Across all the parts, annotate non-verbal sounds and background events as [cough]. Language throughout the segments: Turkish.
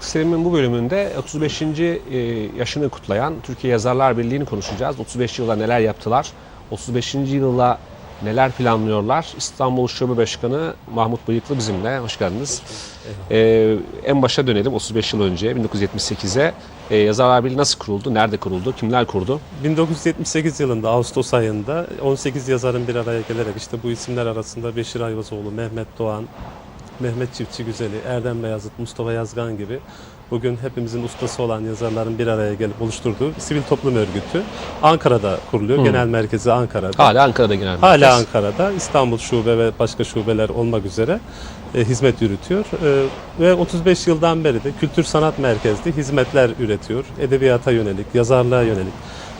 Selim'in bu bölümünde 35. e, yaşını kutlayan Türkiye Yazarlar Birliği'ni konuşacağız. 35 yılda neler yaptılar? 35. yılda neler planlıyorlar? İstanbul Şube Başkanı Mahmut Bıyıklı bizimle. Hoş geldiniz. Ee, en başa dönelim 35 yıl önce 1978'e. Ee, Yazarlar Birliği nasıl kuruldu? Nerede kuruldu? Kimler kurdu? 1978 yılında Ağustos ayında 18 yazarın bir araya gelerek işte bu isimler arasında Beşir Ayvazoğlu, Mehmet Doğan, Mehmet Çiftçi Güzeli, Erdem Beyazıt, Mustafa Yazgan gibi bugün hepimizin ustası olan yazarların bir araya gelip oluşturduğu bir sivil toplum örgütü Ankara'da kuruluyor. Genel merkezi Ankara'da. Hala Ankara'da genel Hala merkez. Ankara'da İstanbul Şube ve başka şubeler olmak üzere e, hizmet yürütüyor. E, ve 35 yıldan beri de kültür sanat merkezli hizmetler üretiyor. Edebiyata yönelik, yazarlığa yönelik,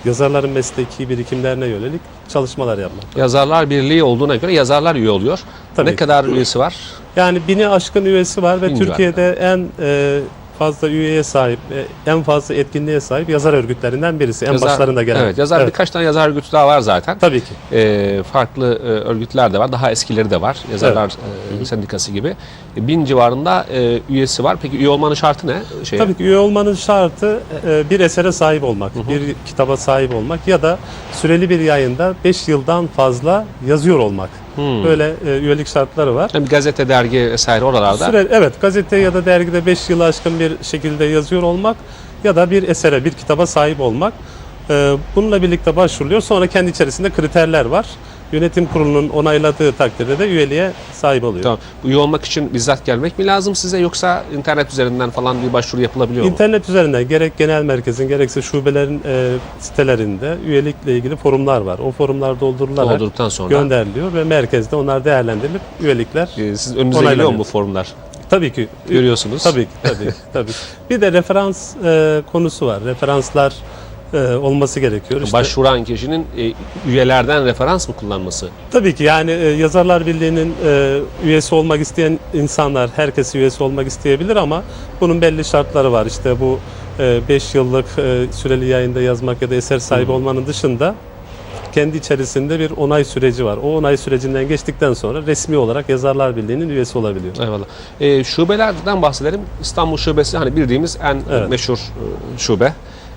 yazarların mesleki birikimlerine yönelik çalışmalar yapmak. Yazarlar Birliği olduğuna göre yazarlar üye oluyor. Tabii ne kadar üyesi var? Yani bini aşkın üyesi var ve var. Türkiye'de en e, fazla üyeye sahip, e, en fazla etkinliğe sahip yazar örgütlerinden birisi. En Yazar- başlarında gelen. Evet, yazar birkaç tane yazar örgütü daha var zaten. Tabii ki. Ee, farklı e, örgütler de var. Daha eskileri de var. Yazarlar e, Sendikası gibi. E, bin civarında e, üyesi var. Peki üye olmanın şartı ne? Şey, Tabii ki üye olmanın şartı e, bir esere sahip olmak, bir kitaba sahip olmak ya da süreli bir yayında 5 yıldan fazla yazıyor olmak. Hmm. Böyle e, üyelik şartları var. Hem gazete, dergi vesaire oralarda. Süre, evet gazete ya da dergide 5 yılı aşkın bir şekilde yazıyor olmak ya da bir esere, bir kitaba sahip olmak. E, bununla birlikte başvuruluyor. Sonra kendi içerisinde kriterler var. Yönetim kurulunun onayladığı takdirde de üyeliğe sahip oluyor. Tamam. Üye olmak için bizzat gelmek mi lazım size yoksa internet üzerinden falan bir başvuru yapılabiliyor mu? İnternet üzerinden gerek genel merkezin gerekse şubelerin e, sitelerinde üyelikle ilgili forumlar var. O forumlar doldurularak Doldurduktan sonra. gönderiliyor ve merkezde onlar değerlendirilip üyelikler Ee, Siz önünüze Onaylanıyor. geliyor mu bu formlar? tabii ki Görüyorsunuz. Tabii ki, tabii ki, tabii. Bir de referans e, konusu var. Referanslar e, olması gerekiyor. İşte, Başvuran kişinin e, üyelerden referans mı kullanması? tabii ki yani e, Yazarlar Birliği'nin e, üyesi olmak isteyen insanlar herkes üyesi olmak isteyebilir ama bunun belli şartları var. İşte bu 5 yıllık e, süreli yayında yazmak ya da eser sahibi olmanın dışında kendi içerisinde bir onay süreci var. O onay sürecinden geçtikten sonra resmi olarak Yazarlar Birliği'nin üyesi olabiliyor. Eyvallah. Ee, şubelerden bahsedelim. İstanbul Şubesi hani bildiğimiz en Evet. meşhur e, şube.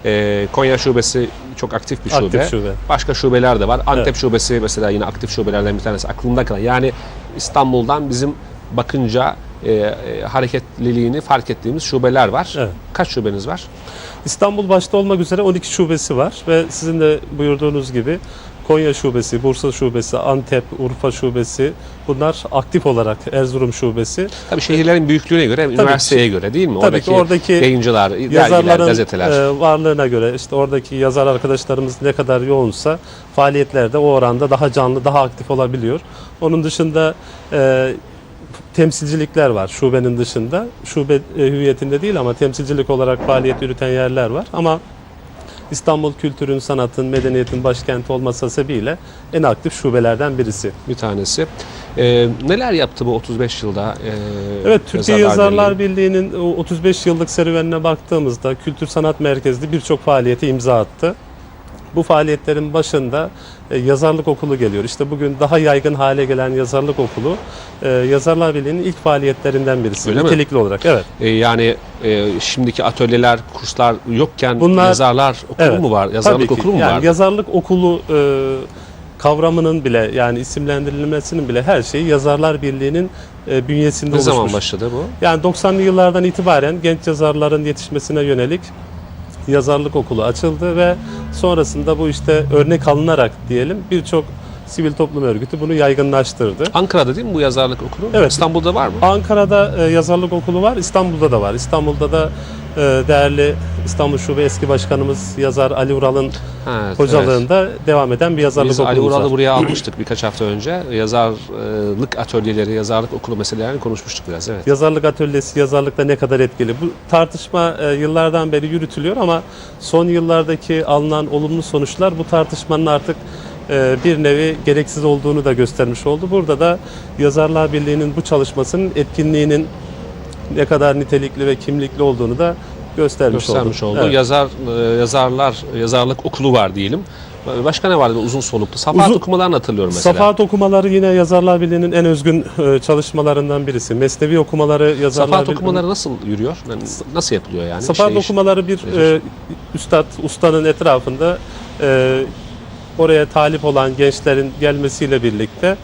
Ee, Konya Şubesi çok aktif bir şube. Aktif şube. Başka şubeler de var. Antep Evet. Şubesi mesela yine aktif şubelerden bir tanesi. Aklımda kalan. Yani İstanbul'dan bizim bakınca e, e, hareketliliğini fark ettiğimiz şubeler var. Evet. Kaç şubeniz var? İstanbul başta olmak üzere 12 şubesi var ve sizin de buyurduğunuz gibi Konya şubesi, Bursa şubesi, Antep, Urfa şubesi bunlar aktif olarak Erzurum şubesi. Tabii şehirlerin büyüklüğüne göre, üniversiteye göre değil mi? Tabii ki oradaki yayıncılar, dergiler, Yazarların gazeteler. e, varlığına göre işte oradaki yazar arkadaşlarımız ne kadar yoğunsa faaliyetlerde o oranda daha canlı, daha aktif olabiliyor. Onun dışında e, temsilcilikler var şubenin dışında. Şube e, hüviyetinde değil ama temsilcilik olarak faaliyet yürüten yerler var. Ama İstanbul kültürün, sanatın, medeniyetin başkenti olması sebebiyle en aktif şubelerden birisi. bir tanesi. Ee, neler yaptı bu 35 yılda? e, Evet, Türkiye Yazarlar Birliği? Birliği'nin o 35 yıllık serüvenine baktığımızda kültür sanat merkezli birçok faaliyete imza attı. Bu faaliyetlerin başında e, yazarlık okulu geliyor. İşte bugün daha yaygın hale gelen yazarlık okulu e, Yazarlar Birliği'nin ilk faaliyetlerinden birisi. Öyle mi? nitelikli olarak. Evet. Ee, yani e, şimdiki atölyeler, kurslar yokken Bunlar- yazarlar okulu Evet, mu var? Yazarlık okulu mu yani var? Yazarlık okulu e, kavramının bile yani isimlendirilmesinin bile her şeyi Yazarlar Birliği'nin e, bünyesinde ne oluşmuş. zaman başladı bu? Yani 90'lı yıllardan itibaren genç yazarların yetişmesine yönelik yazarlık okulu açıldı ve sonrasında bu işte örnek alınarak diyelim birçok sivil toplum örgütü bunu yaygınlaştırdı. Ankara'da değil mi bu yazarlık okulu? Evet. İstanbul'da var mı? Ankara'da e, yazarlık okulu var, İstanbul'da da var. İstanbul'da da değerli İstanbul Şube eski başkanımız yazar Ali Ural'ın evet. hocalığında devam eden bir yazarlık Biz Ali Ural'ı buraya almıştık birkaç hafta önce. Yazarlık atölyeleri, yazarlık okulu meselelerini konuşmuştuk biraz. Evet. Yazarlık atölyesi yazarlıkta ne kadar etkili? Bu tartışma e, yıllardan beri yürütülüyor ama son yıllardaki alınan olumlu sonuçlar bu tartışmanın artık e, bir nevi gereksiz olduğunu da göstermiş oldu. Burada da Yazarlar Birliği'nin bu çalışmasının etkinliğinin ne kadar nitelikli ve kimlikli olduğunu da göstermiş, göstermiş oldu. Evet. Yazar e, yazarlar yazarlık okulu var diyelim. Başka ne vardı uzun soluklu? Safahat Uzun- okumalarını hatırlıyorum mesela. Safahat okumaları yine Yazarlar Birliği'nin en özgün e, çalışmalarından birisi. Mesnevi okumaları Yazarlar Safahat Birliği- okumaları nasıl yürüyor? Yani nasıl yapılıyor yani? Safahat İşleyiş. okumaları bir Nedir? e, üstad, ustanın etrafında e, oraya talip olan gençlerin gelmesiyle birlikte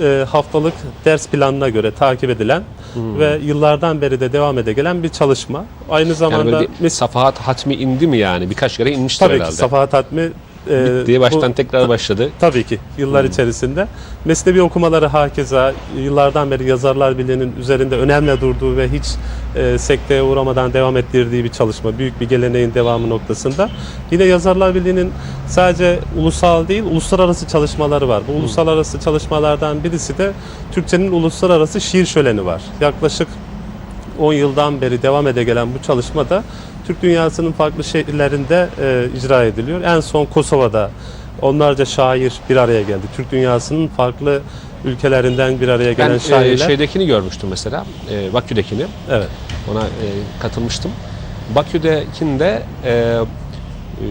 e, haftalık ders planına göre takip edilen ve yıllardan beri de devam ede gelen bir çalışma. Aynı Yani zamanda böyle bir safahat hatmi indi mi yani? Birkaç kere inmiştir tabii herhalde. ki Safahat Hatmi e, diye bu- baştan tekrar başladı. Tabii ki yıllar içerisinde. Mesnevi okumaları hakeza yıllardan beri Yazarlar Birliği'nin üzerinde önemli durduğu ve hiç e, sekteye uğramadan devam ettirdiği bir çalışma. Büyük bir geleneğin devamı noktasında. Yine Yazarlar Birliği'nin sadece ulusal değil uluslararası çalışmaları var. Bu uluslararası çalışmalardan birisi de Türkçenin uluslararası şiir şöleni var. Yaklaşık 10 yıldan beri devam ede gelen bu çalışma da Türk dünyasının farklı şehirlerinde e, icra ediliyor. En son Kosova'da onlarca şair bir araya geldi. Türk dünyasının farklı ülkelerinden bir araya gelen Ben e, şairler. şeydekini görmüştüm mesela. E, Bakü'dekini. evet. Ona e, katılmıştım. Bakü'dekinde e,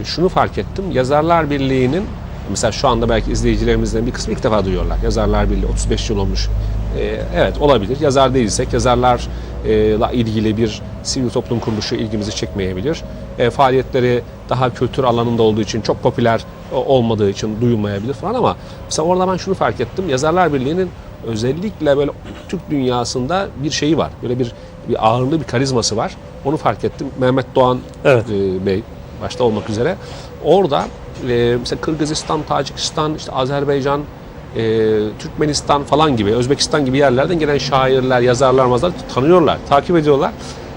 şunu fark ettim. Yazarlar Birliği'nin mesela şu anda belki izleyicilerimizden bir kısmı ilk defa duyuyorlar. Yazarlar Birliği 35 yıl olmuş. E, evet olabilir. Yazar değilsek yazarlarla ilgili bir sivil toplum kuruluşu ilgimizi çekmeyebilir. E, faaliyetleri daha kültür alanında olduğu için çok popüler olmadığı için duyulmayabilir falan ama mesela orada ben şunu fark ettim. Yazarlar Birliği'nin özellikle böyle Türk dünyasında bir şeyi var. Böyle bir bir ağırlığı, bir karizması var. Onu fark ettim. Mehmet Doğan Evet. e, Bey başta olmak üzere. Orada e, mesela Kırgızistan, Tacikistan, işte Azerbaycan, e, Türkmenistan falan gibi, Özbekistan gibi yerlerden gelen şairler, yazarlar, mazlar tanıyorlar, takip ediyorlar.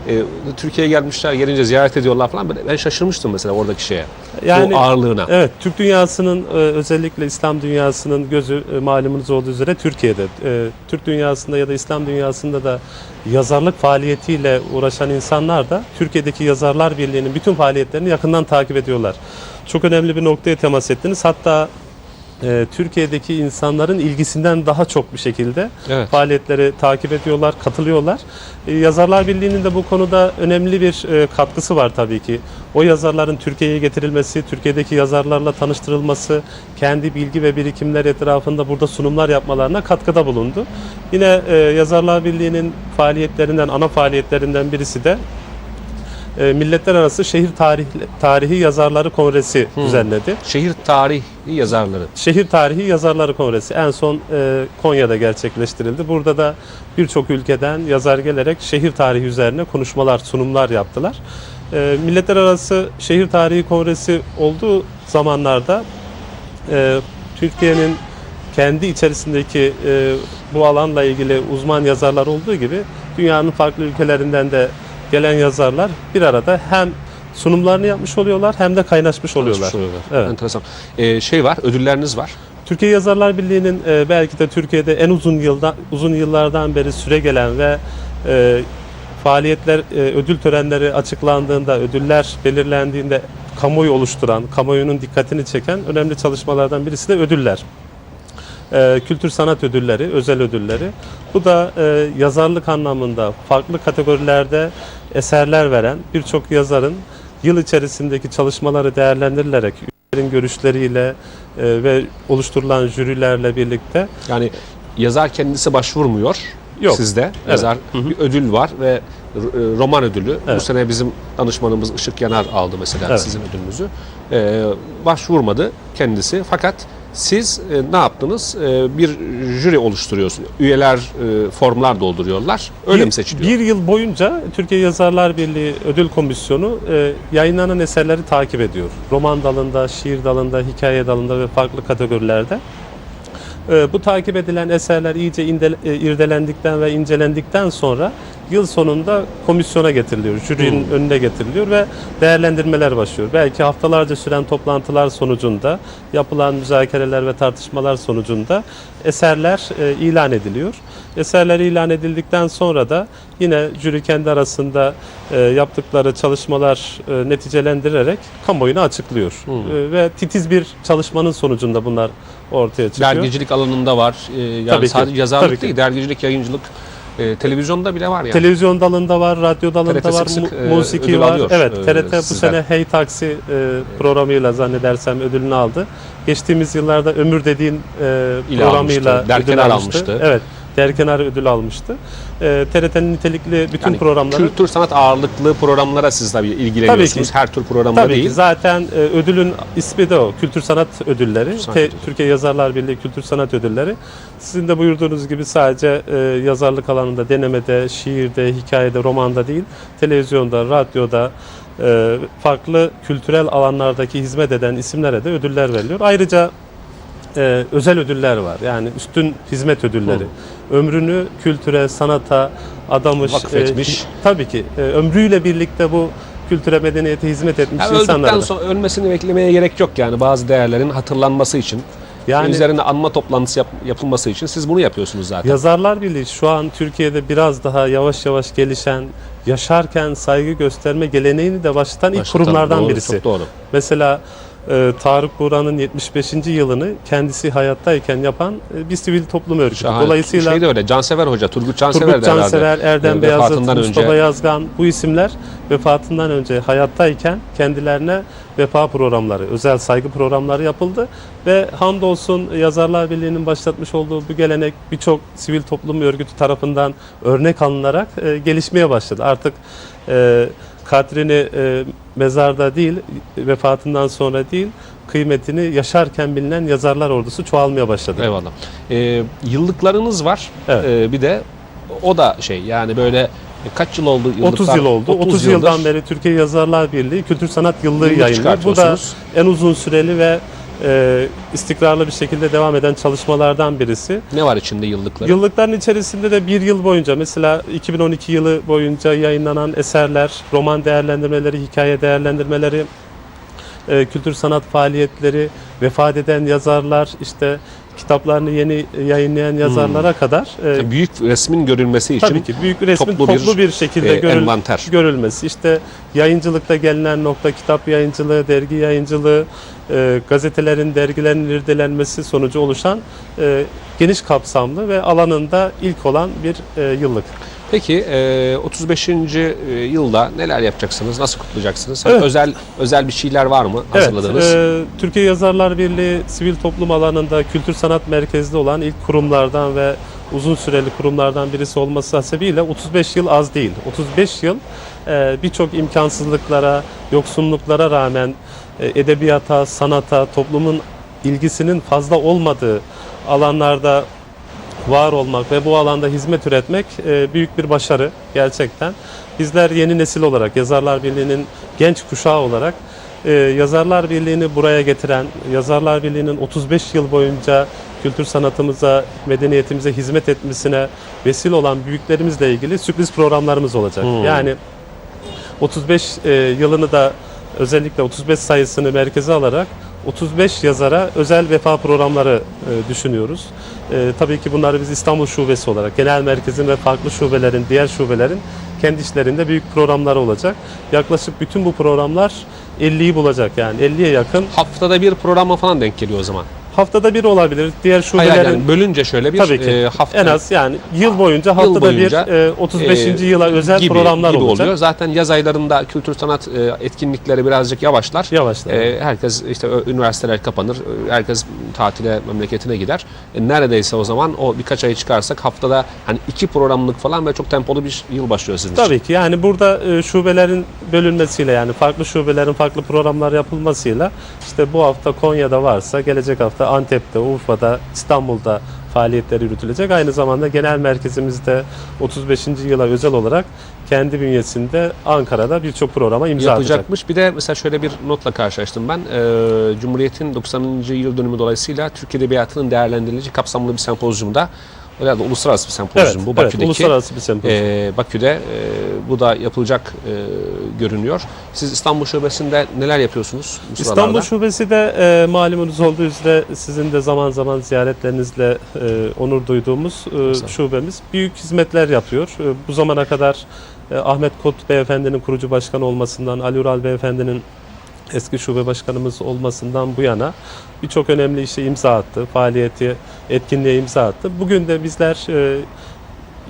E, Türkiye'ye gelmişler, gelince ziyaret ediyorlar falan. Ben- şaşırmıştım mesela oradaki şeye. Yani- o ağırlığına. Evet, Türk dünyasının e, özellikle İslam dünyasının gözü e, malumunuz olduğu üzere Türkiye'de. E, Türk dünyasında ya da İslam dünyasında da yazarlık faaliyetiyle uğraşan insanlar da Türkiye'deki Yazarlar Birliği'nin bütün faaliyetlerini yakından takip ediyorlar. Çok önemli bir noktaya temas ettiniz. Hatta e, Türkiye'deki insanların ilgisinden daha çok bir şekilde Evet. faaliyetleri takip ediyorlar, katılıyorlar. E, Yazarlar Birliği'nin de bu konuda önemli bir e, katkısı var tabii ki. O yazarların Türkiye'ye getirilmesi, Türkiye'deki yazarlarla tanıştırılması, kendi bilgi ve birikimler etrafında burada sunumlar yapmalarına katkıda bulundu. Yine e, Yazarlar Birliği'nin faaliyetlerinden, ana faaliyetlerinden birisi de e, Milletler Arası Şehir Tarihi, Tarihi Yazarları Kongresi düzenledi. Şehir tarihi yazarları. Şehir Tarihi Yazarları Kongresi en son e, Konya'da gerçekleştirildi. Burada da birçok ülkeden yazar gelerek şehir tarihi üzerine konuşmalar, sunumlar yaptılar. E, Milletler Arası Şehir Tarihi Kongresi olduğu zamanlarda e, Türkiye'nin kendi içerisindeki e, bu alanla ilgili uzman yazarlar olduğu gibi dünyanın farklı ülkelerinden de gelen yazarlar bir arada hem sunumlarını yapmış oluyorlar hem de kaynaşmış oluyorlar. Oluyorlar. Evet. Enteresan. E, şey var, ödülleriniz var. Türkiye Yazarlar Birliği'nin e, belki de Türkiye'de en uzun yılda uzun yıllardan beri süre gelen ve e, faaliyetler e, ödül törenleri açıklandığında, ödüller belirlendiğinde kamuoyu oluşturan, kamuoyunun dikkatini çeken önemli çalışmalardan birisi de ödüller. E, kültür sanat ödülleri, özel ödülleri. Bu da e, yazarlık anlamında farklı kategorilerde eserler veren birçok yazarın yıl içerisindeki çalışmaları değerlendirilerek üyelerin görüşleriyle e, ve oluşturulan jürilerle birlikte Yani yazar kendisi başvurmuyor. Yok. Sizde Evet. yazar bir ödül var ve e, roman ödülü. Bu Evet. sene bizim danışmanımız Işık Yanar aldı mesela Evet. sizin ödülünüzü. Ee, başvurmadı kendisi fakat siz e, ne yaptınız? E, bir jüri oluşturuyorsunuz. Üyeler e, formlar dolduruyorlar. Öyle bir, mi seçiliyor? Bir yıl boyunca Türkiye Yazarlar Birliği Ödül Komisyonu e, yayınlanan eserleri takip ediyor. Roman dalında, şiir dalında, hikaye dalında ve farklı kategorilerde. E, bu takip edilen eserler iyice e, irdelendikten ve incelendikten sonra yıl sonunda komisyona getiriliyor, jürinin önüne getiriliyor ve değerlendirmeler başlıyor. Belki haftalarca süren toplantılar sonucunda, yapılan müzakereler ve tartışmalar sonucunda eserler e, ilan ediliyor. Eserler ilan edildikten sonra da yine jüri kendi arasında e, yaptıkları çalışmalar e, neticelendirerek kamuoyuna açıklıyor. E, ve titiz bir çalışmanın sonucunda bunlar ortaya çıkıyor. Dergicilik alanında var. E, yani Tabii ki, sadece yazarlık tabii ki. değil, dergicilik, yayıncılık, E, televizyonda bile var yani. Televizyon dalında var, radyo dalında TRT var, sık mu- e, musiki var. alıyor, Evet, e, TRT bu sizden. sene Hey Taksi e, programıyla zannedersem ödülünü aldı. Geçtiğimiz yıllarda Ömür dediğin e, programıyla almıştı, ödül almıştı. almıştı. Evet, Derkenar ödül almıştı. E, TRT'nin nitelikli bütün Yani programları Kültür sanat ağırlıklı programlara siz tabii ilgileniyorsunuz. Tabii Her tür programda Tabii değil. ki zaten e, ödülün ismi de o. Kültür Sanat Ödülleri. Sanat Te- Ödülleri. Türkiye Yazarlar Birliği Kültür Sanat Ödülleri. Sizin de buyurduğunuz gibi sadece e, yazarlık alanında, denemede, şiirde, hikayede, romanda değil, televizyonda, radyoda, e, farklı kültürel alanlardaki hizmet eden isimlere de ödüller veriliyor. Ayrıca e, özel ödüller var. Yani üstün hizmet ödülleri. Ömrünü kültüre, sanata adamış. Vakfetmiş. hi- tabii ki. e, ömrüyle birlikte bu kültüre, medeniyete hizmet etmiş Yani insanlar. öldükten sonra ölmesini beklemeye gerek yok yani bazı değerlerin hatırlanması için. Yani üzerine anma toplantısı yap- yapılması için siz bunu yapıyorsunuz zaten. Yazarlar Birliği şu an Türkiye'de biraz daha yavaş yavaş gelişen, yaşarken saygı gösterme geleneğini de başlatan ilk Başta kurumlardan doğru, birisi. Çok doğru. Mesela e, Tarık Buğra'nın 75. yılını kendisi hayattayken yapan e, bir sivil toplum örgütü. Şahane. Dolayısıyla şey de öyle. Cansever Hoca, Turgut Cansever Turgut. Cansever, Erdem e, Beyazıt, Mustafa önce- Yazgan bu isimler vefatından önce hayattayken kendilerine vefa programları, özel saygı programları yapıldı ve hamdolsun Yazarlar Birliği'nin başlatmış olduğu bu gelenek birçok sivil toplum örgütü tarafından örnek alınarak e, gelişmeye başladı. Artık e, kadrini e, mezarda değil, vefatından sonra değil, kıymetini yaşarken bilinen yazarlar ordusu çoğalmaya başladı. Eyvallah. Ee, yıllıklarınız var. Evet. Ee, bir de o da şey yani böyle kaç yıl oldu yıllıklar? 30 yıl oldu. 30, yıldır yıldan beri Türkiye Yazarlar Birliği Kültür Sanat Yıllığı yıllık yayınlıyor. Bu da en uzun süreli ve e, istikrarlı bir şekilde devam eden çalışmalardan birisi. Ne var içinde yıllıkları? Yıllıkların içerisinde de bir yıl boyunca mesela 2012 yılı boyunca yayınlanan eserler, roman değerlendirmeleri, hikaye değerlendirmeleri, e, kültür sanat faaliyetleri, vefat eden yazarlar, işte kitaplarını yeni yayınlayan yazarlara kadar e, büyük resmin görülmesi için Tabii ki büyük resmin toplu toplu bir, bir, şekilde e, görül- envanter. görülmesi. İşte yayıncılıkta gelinen nokta kitap yayıncılığı, dergi yayıncılığı, e, gazetelerin, dergilerin irdelenmesi sonucu oluşan e, geniş kapsamlı ve alanında ilk olan bir e, yıllık. Peki e, 35. yılda neler yapacaksınız? Nasıl kutlayacaksınız? Hani Evet. Özel özel bir şeyler var mı hazırladınız? Evet, e, Türkiye Yazarlar Birliği sivil toplum alanında kültür sanat merkezli olan ilk kurumlardan ve uzun süreli kurumlardan birisi olması hasebiyle 35 yıl az değil. 35 yıl e, birçok imkansızlıklara, yoksunluklara rağmen e, edebiyata, sanata, toplumun ilgisinin fazla olmadığı alanlarda var olmak ve bu alanda hizmet üretmek e, büyük bir başarı gerçekten. Bizler yeni nesil olarak Yazarlar Birliği'nin genç kuşağı olarak e, Yazarlar Birliği'ni buraya getiren, Yazarlar Birliği'nin 35 yıl boyunca kültür sanatımıza, medeniyetimize hizmet etmesine vesile olan büyüklerimizle ilgili sürpriz programlarımız olacak. Hmm. Yani 35 e, yılını da özellikle 35 sayısını merkeze alarak 35 yazara özel vefa programları e, düşünüyoruz. E, tabii ki bunları biz İstanbul Şubesi olarak genel merkezin ve farklı şubelerin, diğer şubelerin kendi işlerinde büyük programları olacak. Yaklaşık bütün bu programlar 50'yi bulacak yani 50'ye yakın. Haftada bir programa falan denk geliyor o zaman. Haftada bir olabilir. Diğer Hayır, şubelerin yani bölünce şöyle bir tabii ki e, hafta en az yani yıl boyunca haftada boyunca, bir e, 35. e, yıla özel gibi, programlar gibi olacak. oluyor. Zaten yaz aylarında kültür sanat e, etkinlikleri birazcık yavaşlar. Yavaşlar. E, herkes işte üniversiteler kapanır. e, Herkes tatile memleketine gider. E, neredeyse o zaman o birkaç ayı çıkarsak haftada hani iki programlık falan ve çok tempolu bir yıl başlıyor sizin için. Tabii ki yani burada e, şubelerin bölünmesiyle yani farklı şubelerin farklı programlar yapılmasıyla işte bu hafta Konya'da varsa gelecek hafta Antep'te, Urfa'da, İstanbul'da faaliyetler yürütülecek. Aynı zamanda genel merkezimizde 35. yıla özel olarak kendi bünyesinde Ankara'da birçok programa imza atacak. yapacakmış. Bir de mesela şöyle bir notla karşılaştım ben. Ee, Cumhuriyet'in 90. yıl dönümü dolayısıyla Türk Edebiyatının değerlendirileceği kapsamlı bir sempozyumda herhalde uluslararası bir sempozyum Evet, bu evet, Bakü'deki. uluslararası bir sempozyum. Ee, Bakü'de e, bu da yapılacak e, görünüyor. Siz İstanbul Şubesi'nde neler yapıyorsunuz bu İstanbul? Şubesi de e, malumunuz olduğu üzere sizin de zaman zaman ziyaretlerinizle e, onur duyduğumuz e, şubemiz büyük hizmetler yapıyor. E, bu zamana kadar e, Ahmet Kot Beyefendinin kurucu başkanı olmasından, Ali Ural Beyefendinin eski şube başkanımız olmasından bu yana birçok önemli işe imza attı, faaliyeti, etkinliğe imza attı. Bugün de bizler e,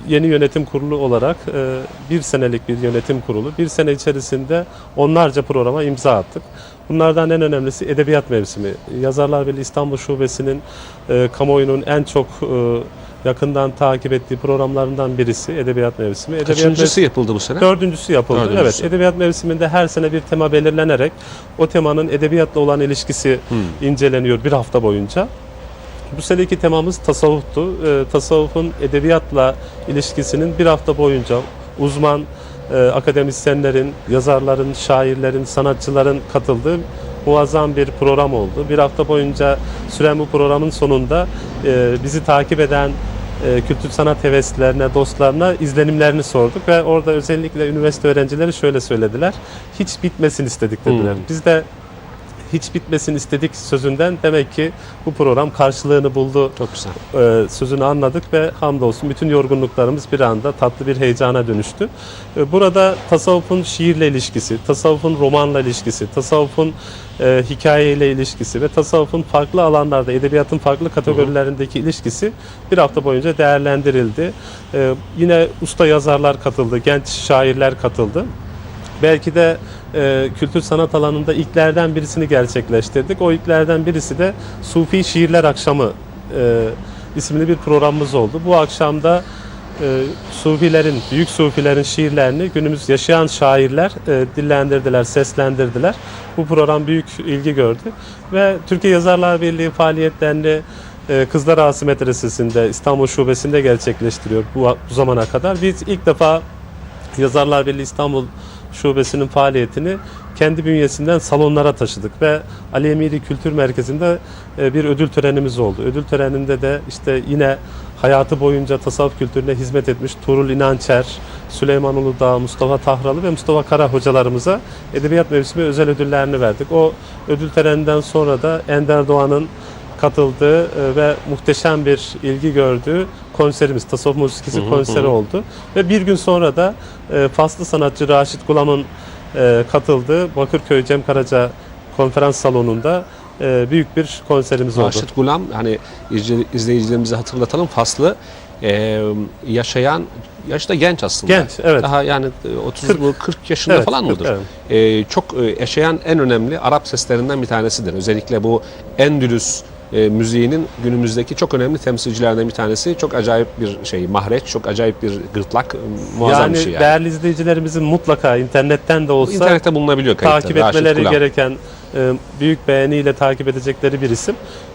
yeni yönetim kurulu olarak e, bir senelik bir yönetim kurulu. Bir sene içerisinde onlarca programa imza attık. Bunlardan en önemlisi Edebiyat Mevsimi. Yazarlar Birliği İstanbul Şubesi'nin e, kamuoyunun en çok yakından takip ettiği programlarından birisi Edebiyat Mevsimi. Edebiyat Kaçıncısı yapıldı bu sene? Dördüncüsü yapıldı. Dördüncüsü. Evet, edebiyat mevsiminde her sene bir tema belirlenerek o temanın edebiyatla olan ilişkisi Hmm. inceleniyor bir hafta boyunca. Bu seneki temamız tasavvuftu. Ee, tasavvufun edebiyatla ilişkisinin bir hafta boyunca uzman e, akademisyenlerin, yazarların, şairlerin, sanatçıların katıldığı muazzam bir program oldu. Bir hafta boyunca süren bu programın sonunda e, bizi takip eden e, kültür sanat heveslilerine, dostlarına izlenimlerini sorduk ve orada özellikle üniversite öğrencileri şöyle söylediler. Hiç bitmesin istedik dediler. Hmm. Biz de hiç bitmesin istedik sözünden demek ki bu program karşılığını buldu Çok güzel. e, sözünü anladık ve hamdolsun bütün yorgunluklarımız bir anda tatlı bir heyecana dönüştü. E, Burada tasavvufun şiirle ilişkisi, tasavvufun romanla ilişkisi, tasavvufun e, hikayeyle ilişkisi ve tasavvufun farklı alanlarda, edebiyatın farklı kategorilerindeki ilişkisi bir hafta boyunca değerlendirildi. E, yine usta yazarlar katıldı, genç şairler katıldı. Belki de e, kültür sanat alanında ilklerden birisini gerçekleştirdik. O ilklerden birisi de Sufi Şiirler Akşamı e, isimli bir programımız oldu. Bu akşamda e, Sufilerin, büyük Sufilerin şiirlerini günümüz yaşayan şairler e, dillendirdiler, seslendirdiler. Bu program büyük ilgi gördü ve Türkiye Yazarlar Birliği faaliyetlerini e, Kızlar Ağası Medresesi'nde İstanbul Şubesi'nde gerçekleştiriyor bu, bu zamana kadar. Biz ilk defa Yazarlar Birliği İstanbul Şubesi'nin faaliyetini kendi bünyesinden salonlara taşıdık ve Ali Emiri Kültür Merkezi'nde e, bir ödül törenimiz oldu. Ödül töreninde de işte yine hayatı boyunca tasavvuf kültürüne hizmet etmiş Tuğrul İnançer, Süleyman Uludağ, Mustafa Tahralı ve Mustafa Kara hocalarımıza Edebiyat Mevsimi özel ödüllerini verdik. O ödül töreninden sonra da Ender Doğan'ın katıldığı e, ve muhteşem bir ilgi gördüğü konserimiz, tasavvuf Hı hı, konseri oldu. Ve bir gün sonra da e, faslı sanatçı Raşit Gulam'ın e, katıldığı Bakırköy Cem Karaca konferans salonunda büyük bir konserimiz oldu. Raşit Gulam hani izle- izleyicilerimize hatırlatalım faslı e, yaşayan yaşta genç aslında. Genç, evet. Daha yani e, 30 Kırk. bu 40 yaşında Evet, falan mıdır? evet. E, çok yaşayan en önemli Arap seslerinden bir tanesidir. Özellikle bu Endülüs e, müziğinin günümüzdeki çok önemli temsilcilerinden bir tanesi. Çok acayip bir şey, mahreç, çok acayip bir gırtlak, e, muazzam yani, bir şey yani. değerli izleyicilerimizin mutlaka internetten de olsa İnternette bulunabiliyor kayıtları. takip Raşit etmeleri Gulam. gereken e, büyük beğeniyle takip edecekleri bir isim.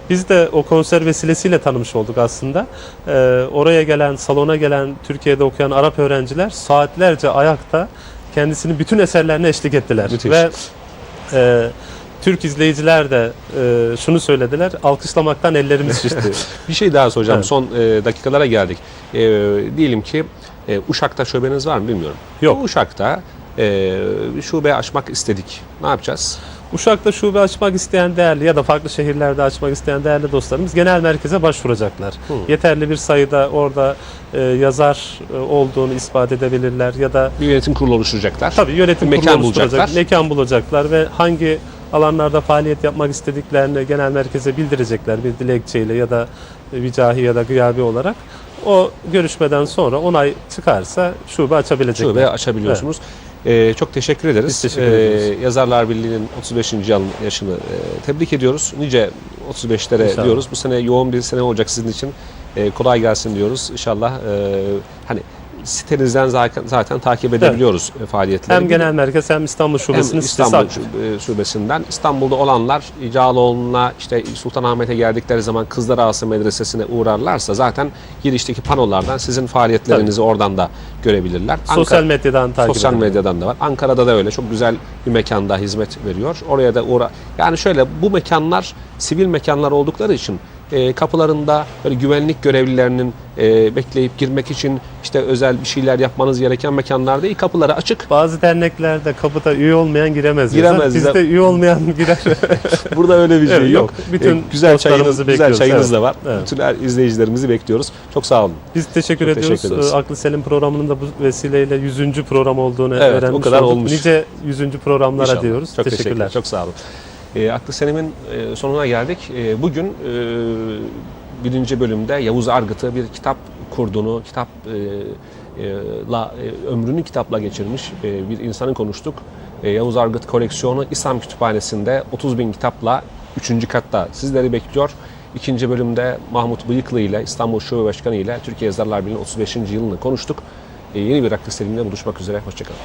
Biz de o konser vesilesiyle tanımış olduk aslında. E, oraya gelen, salona gelen, Türkiye'de okuyan Arap öğrenciler saatlerce ayakta kendisinin bütün eserlerine eşlik ettiler. Müthiş. Ve e, Türk izleyiciler de e, şunu söylediler, alkışlamaktan ellerimiz [laughs] şişti. Bir şey daha soracağım. Evet. Son e, dakikalara geldik. E, diyelim ki e, Uşak'ta şubeniz var mı bilmiyorum. Yok. Uşak'ta e, şube açmak istedik. Ne yapacağız? Uşak'ta şube açmak isteyen değerli ya da farklı şehirlerde açmak isteyen değerli dostlarımız genel merkeze başvuracaklar. Hı. Yeterli bir sayıda orada e, yazar e, olduğunu ispat edebilirler ya da Bir yönetim kurulu oluşturacaklar. tabii yönetim mekan kurulu oluşturacak, bulacaklar. mekan bulacaklar ve hangi alanlarda faaliyet yapmak istediklerini genel merkeze bildirecekler bir dilekçeyle ya da vicahi ya da gıyabi olarak. O görüşmeden sonra onay çıkarsa şube açabilecekler. Şube açabiliyorsunuz. E, çok teşekkür ederiz. Biz teşekkür ediyoruz. Yazarlar Birliği'nin 35. yıl- yaşını e, tebrik ediyoruz. Nice 35'lere İnşallah. diyoruz. Bu sene yoğun bir sene olacak sizin için. E, kolay gelsin diyoruz. İnşallah e, hani sitenizden zaten, zaten takip edebiliyoruz e, faaliyetleri. Hem genel merkez hem İstanbul şubesinin Hem sitesi İstanbul. Şube- e, şubesinden İstanbul'da olanlar Cağaloğlu'na işte Sultanahmet'e geldikleri zaman Kızlar Ağası Medresesi'ne uğrarlarsa zaten girişteki panolardan sizin faaliyetlerinizi oradan da görebilirler. Sosyal medyadan takip Sosyal edebilirler. medyadan da var. Ankara'da da öyle çok güzel bir mekanda hizmet veriyor. Oraya da uğra. Yani şöyle bu mekanlar sivil mekanlar oldukları için e, kapılarında böyle güvenlik görevlilerinin e, bekleyip girmek için işte özel bir şeyler yapmanız gereken mekanlar değil. Kapıları açık. Bazı derneklerde kapıda üye olmayan giremez. Giremez. Bizde üye olmayan [laughs] girer. [laughs] Burada öyle bir şey Evet, yok. Bütün E, güzel çayınız, güzel çayınız Evet. da var. Evet. Bütün her izleyicilerimizi bekliyoruz. Çok sağ olun. Biz teşekkür Çok ediyoruz. teşekkür ederiz. Ee, Aklı Selim programının da bu vesileyle 100. program olduğunu Evet, öğrenmiş o kadar olduk. olmuş. Nice 100. programlara İnşallah. diyoruz. Çok Teşekkürler. teşekkürler. Çok sağ olun. E, Aklı Selim'in e, sonuna geldik. E, bugün e, birinci bölümde Yavuz Argıt'ı bir kitap kurduğunu, kitap e, e, la, e, ömrünü kitapla geçirmiş e, bir insanı konuştuk. Yavuz Argıt koleksiyonu İslam Kütüphanesi'nde 30 bin kitapla 3. katta sizleri bekliyor. İkinci bölümde Mahmut Bıyıklı ile İstanbul Şube Başkanı ile Türkiye Yazarlar Birliği'nin 35. yılını konuştuk. Yeni bir aklı selimle buluşmak üzere. Hoşçakalın.